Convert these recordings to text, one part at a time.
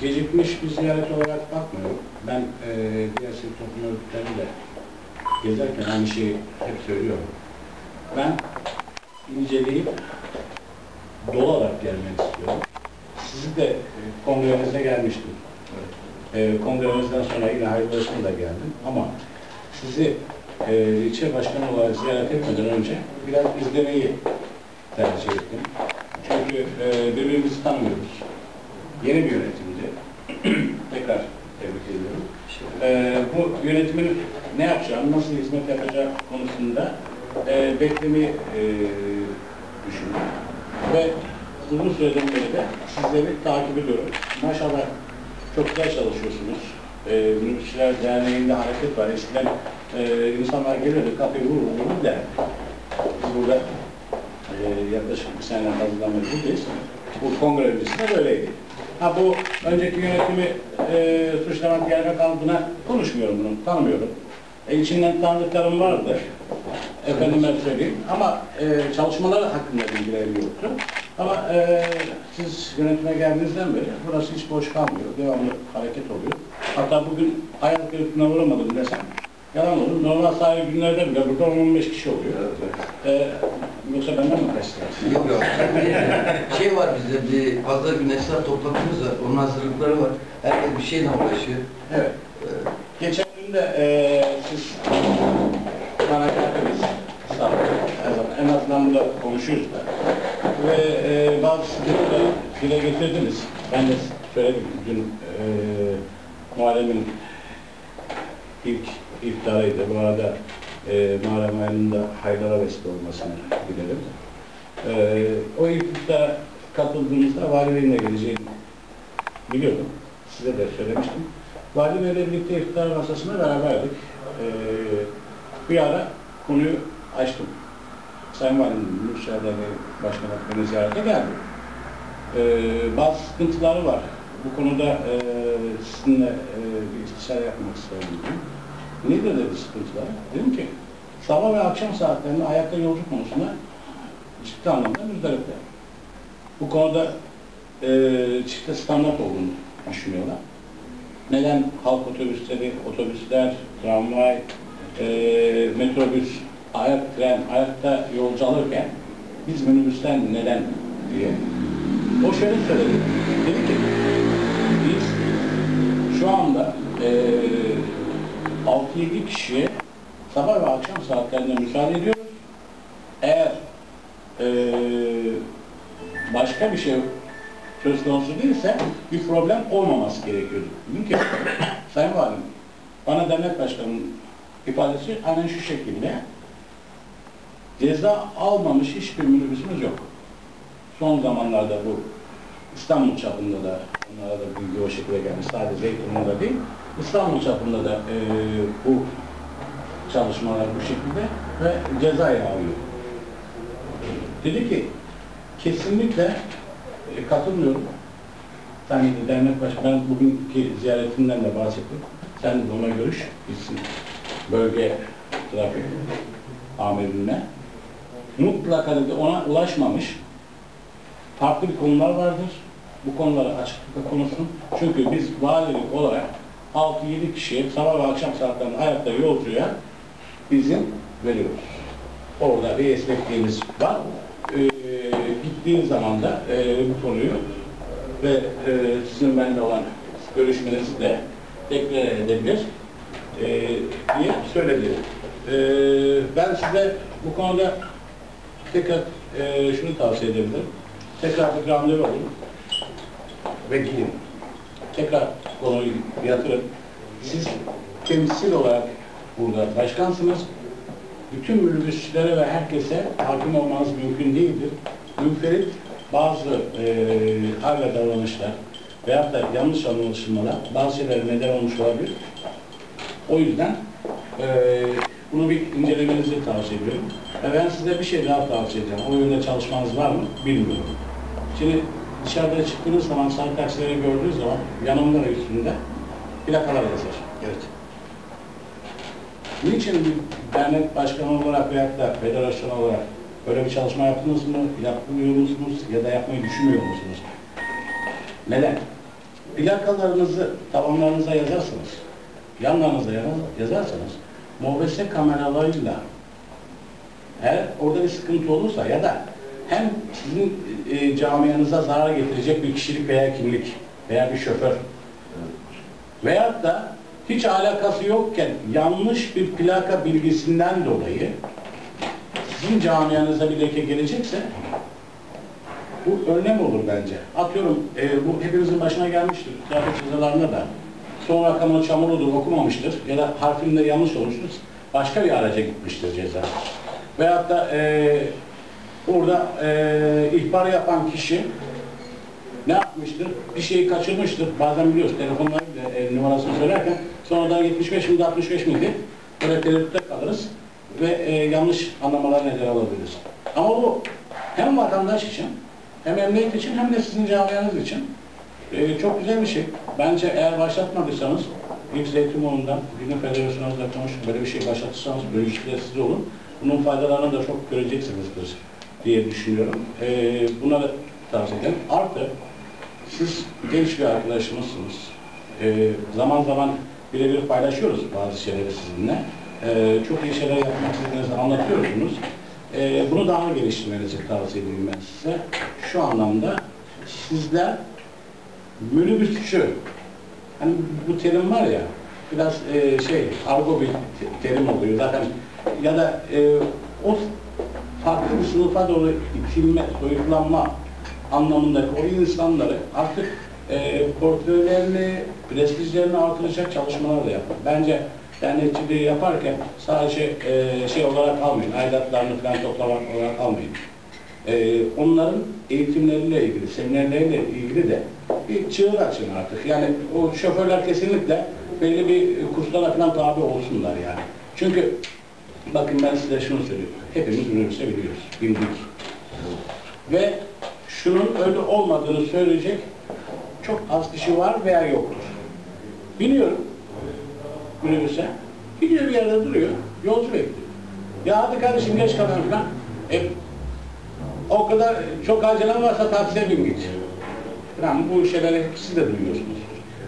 gecikmiş bir ziyaret olarak bakmıyorum. Ben e, diğer sivil toplum örgütleriyle gezerken aynı şeyi hep söylüyorum. Ben inceleyip dolu olarak gelmek istiyorum. Sizi de e, kongrenize gelmiştim. E, kongremizden sonra yine hayırlısına da geldim ama sizi e, ilçe başkanı olarak ziyaret etmeden önce biraz izlemeyi tercih ettim. Çünkü e, birbirimizi tanımıyoruz. Yeni bir yönetimdi. Tekrar tebrik ediyorum. E, bu yönetimin ne yapacağını, nasıl hizmet yapacağı konusunda e, beklemeyi e, düşündüm. Ve uzun süreden beri de sizleri takip ediyorum. Maşallah çok güzel çalışıyorsunuz. E, Minibüsçüler Derneği'nde hareket var. Eskiden e, insanlar geliyordu, kapıyı vurur vurur der. Burada e, yaklaşık bir seneden fazladan beri. Bu kongre öncesinde böyleydi. Ha bu önceki yönetimi e, suçlamak gelmek adına konuşmuyorum bunu, tanımıyorum. E, içinden tanıdıklarım vardı. Efendime söyleyeyim. Ama e, çalışmaları hakkında bilgilerim yoktu. Ama e, siz yönetime geldiğinizden beri burası hiç boş kalmıyor. Devamlı hareket oluyor. Hatta bugün hayal kırıklığına uğramadım desem yalan olur. Normal sahibi günlerde bile burada 10-15 kişi oluyor. E, yoksa benden mi kaçtılar? Yok yok. şey var bizde bir pazar günü esnaf toplantımız var. Onun hazırlıkları var. Herkes bir şeyle uğraşıyor. Evet. Ee, Geçen gün de e, siz bana geldiniz. Sağ olun. En azından burada konuşuyoruz da. Ve e, bazı sıkıntıları dile getirdiniz. Ben de söyledim dün e, Muharrem'in ilk iftarıydı. Bu arada e, Muharrem ayının da hayırlara vesile olmasını dilerim. E, o iftara katıldığımızda Vali Bey'in de geleceğini biliyordum. Size de söylemiştim. Vali Bey'le birlikte iftar masasına beraberdik. Ee, bir ara konuyu açtım. Sayın Valim, Müşahede Başkanı beni ziyarete geldi. Ee, bazı sıkıntıları var. Bu konuda e, sizinle e, bir istişare yapmak istedim. Dedim. Nedir dedi sıkıntılar? Dedim ki, sabah ve akşam saatlerinde ayakta yolcu konusunda ciddi anlamda müzdaripler. Bu konuda e, çifte standart olduğunu düşünüyorlar. Neden halk otobüsleri, otobüsler, tramvay, e, metrobüs, ayak tren, ayakta yolcu alırken biz minibüsten neden diye. O şöyle söyledi. Dedi ki biz şu anda e, 6-7 kişiye sabah ve akşam saatlerinde müsaade ediyoruz. Eğer e, başka bir şey söz konusu değilse bir problem olmaması gerekiyordu. Ki, Sayın Valim, bana devlet başkanının ifadesi aynen şu şekilde, ceza almamış hiçbir minibüsümüz yok. Son zamanlarda bu İstanbul çapında da, onlara da bilgi o şekilde gelmiş, sadece Zeytinburnu'da değil, İstanbul çapında da e, bu çalışmalar bu şekilde ve ceza alıyor. Dedi ki, kesinlikle e, katılmıyorum. Sen de dernek başkanı, ben bugünkü ziyaretinden de bahsettim. Sen de ona görüş, gitsin bölge trafik amirine. Mutlaka dedi ona ulaşmamış. Farklı bir konular vardır. Bu konuları açıklıkla konuşsun. Çünkü biz valilik olarak 6-7 kişiye sabah ve akşam saatlerinde ayakta yolcuya izin veriyoruz. Orada bir esnekliğimiz var. Ee, gittiğin zaman da e, bu konuyu ve e, sizin benimle olan görüşmenizi de tekrar edebilir e, diye söyledi. E, ben size bu konuda tekrar e, şunu tavsiye edebilirim. Tekrar bir randevu alın ve gidin. Tekrar konuyu yatırın. Siz temsil olarak burada başkansınız. Bütün minibüsçülere ve herkese hakim olmanız mümkün değildir. Münferit bazı e, hal ve davranışlar veyahut da yanlış anlaşılmalar bazı şeyler neden olmuş olabilir. O yüzden e, bunu bir incelemenizi tavsiye ediyorum. Ve ben size bir şey daha tavsiye edeceğim. O yönde çalışmanız var mı bilmiyorum. Şimdi dışarıda çıktığınız zaman sarı taksileri gördüğünüz zaman yanımda ve üstünde plakalar yazar. evet. Niçin bir dernek başkanı olarak veyahut da federasyon olarak böyle bir çalışma yaptınız mı, yapmıyor musunuz ya da yapmayı düşünmüyor musunuz? Neden? plakalarınızı tavanlarınıza yazarsanız, yanlarınıza yaz- yazarsanız, mobese kameralarıyla eğer orada bir sıkıntı olursa ya da hem sizin e, camianıza zarar getirecek bir kişilik veya kimlik veya bir şoför veyahut da hiç alakası yokken yanlış bir plaka bilgisinden dolayı sizin camianıza bir leke gelecekse bu önlem olur bence. Atıyorum e, bu hepimizin başına gelmiştir. Trafik cezalarında da son rakamı çamurludur okumamıştır ya da harfinde yanlış olmuştur. Başka bir araca gitmiştir ceza. Veyahut da e, orada e, ihbar yapan kişi ne yapmıştır? Bir şeyi kaçırmıştır. Bazen biliyoruz telefonlarıyla e, numarasını söylerken sonradan 75 miydi 65 miydi? Böyle tereddütte kalırız ve e, yanlış anlamalar neden olabilir. Ama bu hem vatandaş için hem emniyet için hem de sizin camianız için e, çok güzel bir şey. Bence eğer başlatmadıysanız ilk Zeytinburnu'ndan Günün Federasyonu'nuzla konuşup böyle bir şey başlatırsanız böyle ilişkiler sizde olur. Bunun faydalarını da çok göreceksinizdir diye düşünüyorum. E, buna da tavsiye ederim. Artı siz genç bir arkadaşımızsınız. Ee, zaman zaman birebir paylaşıyoruz bazı şeyleri sizinle. Ee, çok iyi şeyler yapmak istediğinizi anlatıyorsunuz. Ee, bunu daha geliştirmenizi tavsiye edeyim ben size. Şu anlamda sizler minibüsçü, hani bu terim var ya, biraz e, şey, argo bir te- terim oluyor zaten. Ya da e, o farklı bir sınıfa doğru itilme, soyutlanma anlamındaki o insanları artık e, portföylerini, prestijlerini artıracak çalışmalar da yapar. Bence dernekçiliği yaparken sadece e, şey olarak almayın, aidatlarını falan toplamak olarak almayın. E, onların eğitimleriyle ilgili, seminerleriyle ilgili de bir çığır açın artık. Yani o şoförler kesinlikle belli bir kurslara falan tabi olsunlar yani. Çünkü bakın ben size şunu söylüyorum. Hepimiz minibüse biliyoruz, bildik. Ve şunun öyle olmadığını söyleyecek çok az kişi var veya yoktur. Biniyorum minibüse, gidiyor bir yerde duruyor, yolcu bekliyor. Ya hadi kardeşim geç kalan falan. E, o kadar çok acelen varsa taksiye bin git. Falan bu şeyleri siz de duyuyorsunuz.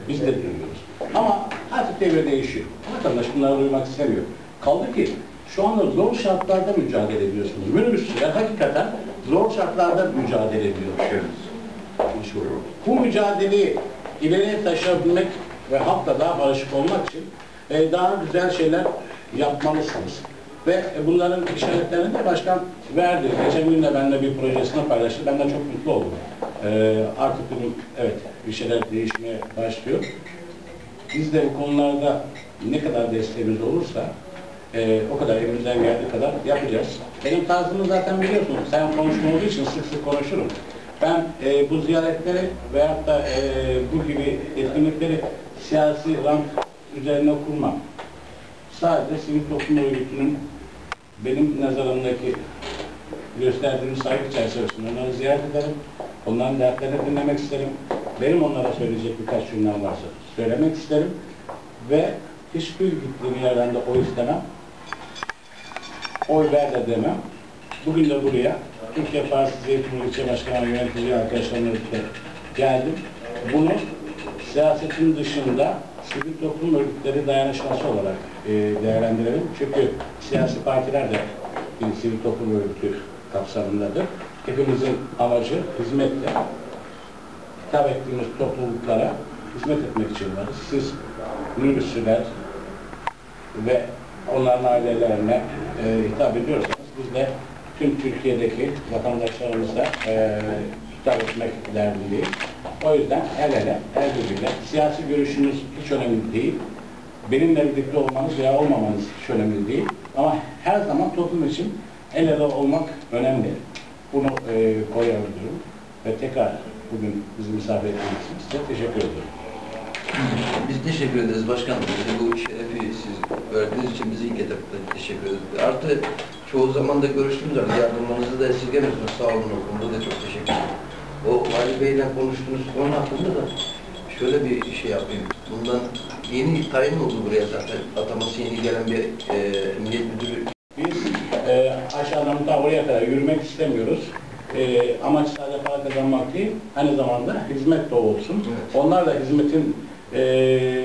Biz de duyuyoruz. Ama artık devre değişiyor. Vatandaş bunları duymak istemiyor. Kaldı ki şu anda zor şartlarda mücadele ediyorsunuz. Minibüsçüler hakikaten zor şartlarda mücadele ediyor. Şu- Bu mücadeleyi ileriye taşıyabilmek ve halkla daha barışık olmak için e, daha güzel şeyler yapmalısınız. Ve e, bunların işaretlerini de başkan verdi. Geçen gün de benimle bir projesini paylaştı. Ben de çok mutlu oldum. E, artık dedim, evet bir şeyler değişmeye başlıyor. Biz de bu konularda ne kadar desteğimiz olursa e, o kadar elimizden geldiği kadar yapacağız. Benim tarzımı zaten biliyorsunuz. Sen konuşma olduğu için sık sık konuşurum. Ben e, bu ziyaretleri veyahut da e, bu gibi etkinlikleri siyasi rank üzerine kurmam. Sadece sivil toplum örgütünün benim nazarımdaki gösterdiğim saygı çerçevesinde onları ziyaret ederim. Onların dertlerini dinlemek isterim. Benim onlara söyleyecek birkaç cümlem varsa söylemek isterim. Ve hiçbir gittiğim yerden de oy istemem. Oy ver de demem. Bugün de buraya ilk defa Zeytinburnu İlçe Başkanı yönetici arkadaşlarımla geldim. Bunu siyasetin dışında sivil toplum örgütleri dayanışması olarak e, değerlendirelim. Çünkü siyasi partiler de bir sivil toplum örgütü kapsamındadır. Hepimizin amacı hizmetle hitap ettiğimiz topluluklara hizmet etmek için varız. Siz minibüsçüler ve onların ailelerine e, hitap ediyorsanız biz de tüm Türkiye'deki vatandaşlarımıza e, hitap etmek derdindeyiz. O yüzden el ele, el birbirine. Siyasi görüşünüz hiç önemli değil. Benimle birlikte olmanız veya olmamanız hiç önemli değil. Ama her zaman toplum için el ele olmak önemli. Bunu e, koyabiliyorum. Ve tekrar bugün bizi misafir ettiğiniz için size teşekkür ediyorum. Biz teşekkür ederiz başkanım. Bize bu şerefi siz verdiğiniz için bizi ilk etapta teşekkür ederiz. Artı çoğu zaman da görüştüğümüz zaman yardımlarınızı da esirgemiyorsunuz. Sağ olun o konuda da çok teşekkür ederim. O Vali Bey'le konuştuğunuz konu hakkında da şöyle bir şey yapayım. Bundan yeni tayin oldu buraya zaten. Ataması yeni gelen bir e, emniyet müdürü. Biz e, aşağıdan ta oraya kadar yürümek istemiyoruz. e, amaç sadece para kazanmak değil, aynı zamanda hizmet de olsun. Evet. Onlar da hizmetin e,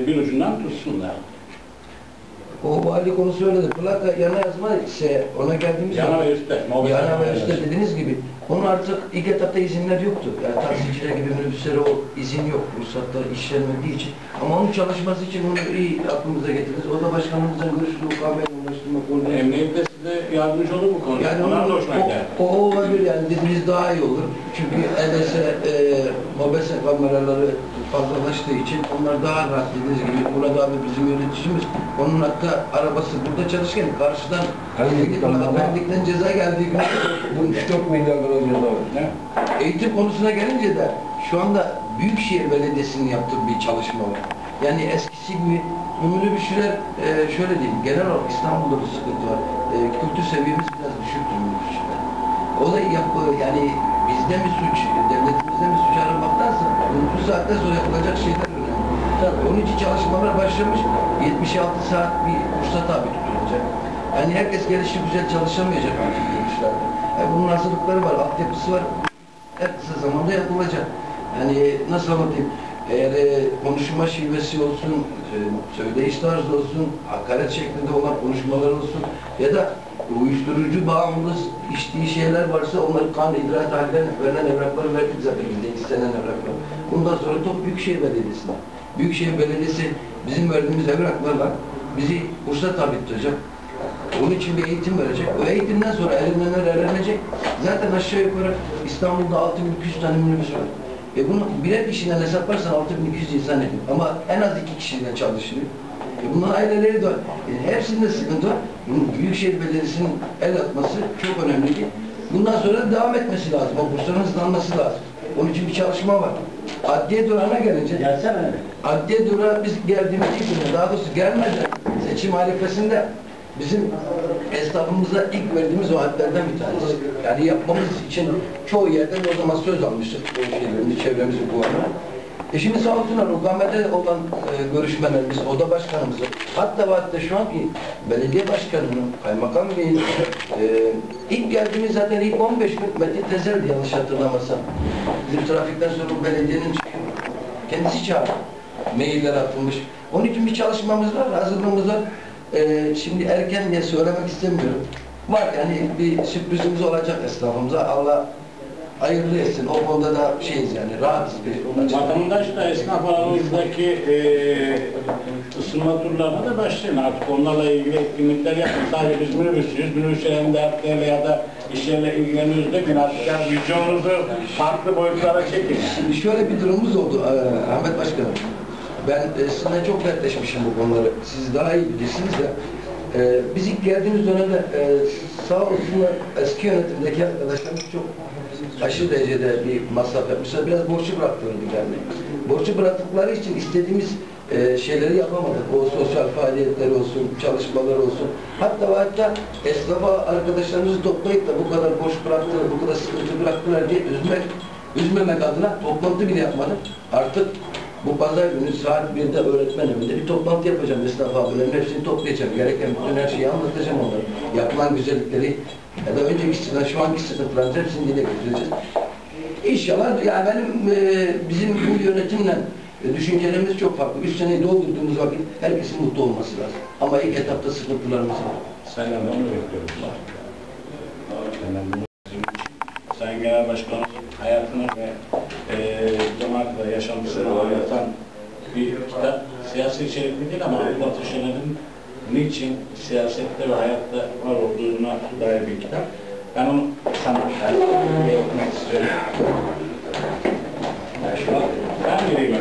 bir ucundan tutsunlar. O vali konusu öyle de plaka yana yazma ise ona geldiğimiz Yana zaman- ve üstte. Yana ve üstte dediğiniz gibi onun artık ilk etapta izinler yoktu. Yani taksiciler gibi minibüslere o izin yok. Ruhsatlar işlenmediği için. Ama onun çalışması için bunu iyi aklımıza getirdiniz. O da başkanımızdan görüştü, kahveyle ulaştırma koordinatörü. Emniyet yardımcı olur bu konuda. Yani Onlar da onun, hoşuna gider. o, o olabilir yani dediğiniz daha iyi olur. Çünkü EBS, e, MOBESE kameraları fazlalaştığı için onlar daha rahat dediğiniz gibi Murat abi bizim yöneticimiz onun hatta arabası burada çalışırken karşıdan Pendik'ten ceza geldiği gün Bu 3-4 milyar lira ceza var. Ne? eğitim konusuna gelince de şu anda Büyükşehir Belediyesi'nin yaptığı bir çalışma var. Yani eskisi gibi bu minibüsçüler e, şöyle diyeyim, genel olarak İstanbul'da bir sıkıntı var. E, kültür seviyemiz biraz düşüktür minibüsçüler. O da yapı, yani bizde mi suç, devletimizde mi suç aramaktansa bu saatten sonra yapılacak şeyler önemli. Tabii onun için çalışmalar başlamış. 76 saat bir kursa tabi tutulacak. Yani herkes gelişi güzel çalışamayacak artık minibüslerde. Yani bunun hazırlıkları var, altyapısı var. En kısa zamanda yapılacak. Yani nasıl anlatayım? Eğer e, konuşma şivesi olsun, e, söyleyiş tarzı olsun, hakaret şeklinde olan konuşmalar olsun ya da uyuşturucu bağımlı içtiği şeyler varsa onları kan, idrar tahlillerine verilen evrakları verdik zaten bizde istenen evraklar. Bundan sonra top Büyükşehir Belediyesi'ne. Büyükşehir Belediyesi bizim verdiğimiz evraklarla bizi kursa tabi tutacak. Onun için bir eğitim verecek. O eğitimden sonra elinlenler öğrenecek. Zaten aşağı yukarı İstanbul'da 6200 tane minibüs var. E bunu birer kişiden hesaplarsan 6200 insan ediyor. Ama en az iki kişiden çalışıyor. E bunların aileleri de. E hepsinde sıkıntı var. Bunun Büyükşehir Belediyesi'nin el atması çok önemli ki bundan sonra devam etmesi lazım. O kursların hızlanması lazım. Onun için bir çalışma var. Adliye durağına gelince Gelsene. Adliye durağı biz geldiğimiz ilk günde, daha doğrusu gelmeden seçim harifesinde bizim esnafımıza ilk verdiğimiz vaatlerden bir tanesi. Yani yapmamız için çoğu yerden o zaman söz almıştık o şeylerimizi, çevremizi kullanan. E şimdi sağ olsunlar UKM'de olan e, görüşmelerimiz, oda başkanımızı, hatta ve hatta şu anki belediye başkanının, kaymakam beyin, e, ilk geldiğimiz zaten ilk 15 gün Metin Tezel'di yanlış hatırlamasam. Bizim trafikten sonra bu belediyenin. Kendisi çağırdı. Mailler atılmış. Onun için bir çalışmamız var, hazırlığımız var. Ee, şimdi erken diye söylemek istemiyorum. Var yani bir sürprizimiz olacak esnafımıza. Allah hayırlı etsin. O konuda da şeyiz yani rahatız. Bir, onun için- Vatandaş da esnaf aranızdaki e, ısınma turlarına da başlayın artık. Onlarla ilgili etkinlikler yapın. Sadece biz minibüsçüyüz, minibüsçülerin dertleriyle ya da işlerle ilgileniyoruz demeyin. Artık yani vizyonunuzu farklı boyutlara çekin. Şimdi şöyle bir durumumuz oldu e, Ahmet Başkanım. Ben e, sizinle çok dertleşmişim bu konuları. Siz daha iyi bilirsiniz de. E, biz ilk geldiğimiz dönemde e, sağ olsunlar eski yönetimdeki arkadaşlarımız çok aşırı derecede bir masraf yapmışlar. Biraz borçlu bıraktılar gelmeyi. Borçlu bıraktıkları için istediğimiz e, şeyleri yapamadık. O sosyal faaliyetler olsun, çalışmalar olsun. Hatta ve hatta esnafa arkadaşlarımızı toplayıp da bu kadar boş bıraktılar, bu kadar sıkıntı bıraktılar diye üzmek, üzmemek adına toplantı bile yapmadık. Artık bu pazar günü saat 1'de öğretmen evinde bir toplantı yapacağım esnaf abilerin hepsini toplayacağım. Gereken bütün her şeyi anlatacağım onlara. Yapılan güzellikleri ya da önceki sıkıntılar, şu anki sıkıntıların hepsini dile getireceğiz. İnşallah yani benim e, bizim bu yönetimle e, düşüncelerimiz çok farklı. Üç seneyi doldurduğumuz vakit herkesin mutlu olması lazım. Ama ilk etapta sıkıntılarımız var. Senden de onu bekliyoruz. Sayın Genel Başkanım hayatını ve ve yaşantısını anlatan bir kitap. Siyasi içerikli değil ama Batı Şener'in niçin siyasette ve hayatta var olduğuna dair bir kitap. Ben onu sana tercih etmek istiyorum. Ben vereyim.